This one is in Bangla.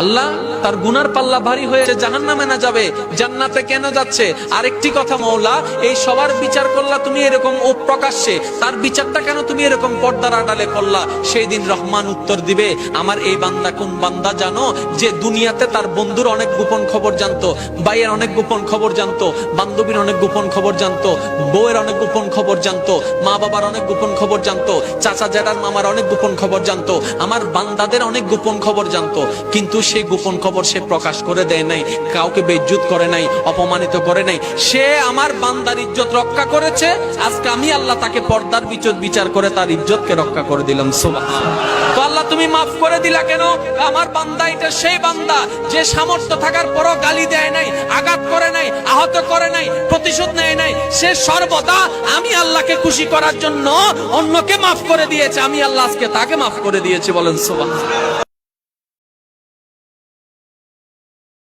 আল্লাহ তার গুনার পাল্লা ভারী হয়েছে জাহান নামে না যাবে, জান্নাতে কেন যাচ্ছে? আরেকটি কথা মৌলা, এই সবার বিচার করলা তুমি এরকম ও প্রকাশ্যে তার বিচারটা কেন তুমি এরকম পর্দার আড়ালে করলা? সেই দিন রহমান উত্তর দিবে, আমার এই বান্দা কোন বান্দা জানো যে দুনিয়াতে তার বন্ধুর অনেক গোপন খবর জানতো, ভাইয়ের অনেক গোপন খবর জানতো, বান্ধবীর অনেক গোপন খবর জানতো, বউয়ের অনেক গোপন খবর জানতো মা বাবার অনেক গোপন খবর জানতো চাচা জ্যাঠার মামার অনেক গোপন খবর জানতো, আমার বান্দাদের অনেক গোপন খবর জানতো, কিন্তু সেই গোপন খবর সে প্রকাশ করে দেয় নাই, কাউকে বেজ্জুত করে নাই, অপমানিত করে নাই। সে আমার বান্দার ইজ্জত রক্ষা করেছে, আজকে আমি আল্লাহ তাকে পর্দার বিচত বিচার করে তার ইজ্জতকে রক্ষা করে দিলাম, সুবহান। তো আল্লাহ তুমি মাফ করে দিলা কেন? আমার বান্দা এটা সেই বান্দা, যে সামর্থ্য থাকার পরও গালি দেয় নাই, আঘাত করে নাই, আহত করে নাই, প্রতিশোধ নেয় নাই। সে সর্বদা আমি আল্লাহকে খুশি করার জন্য অন্যকে মাফ করে দিয়েছে, আমি আল্লাহ আজকে তাকে মাফ করে দিয়েছি, বলেন, সুবহান।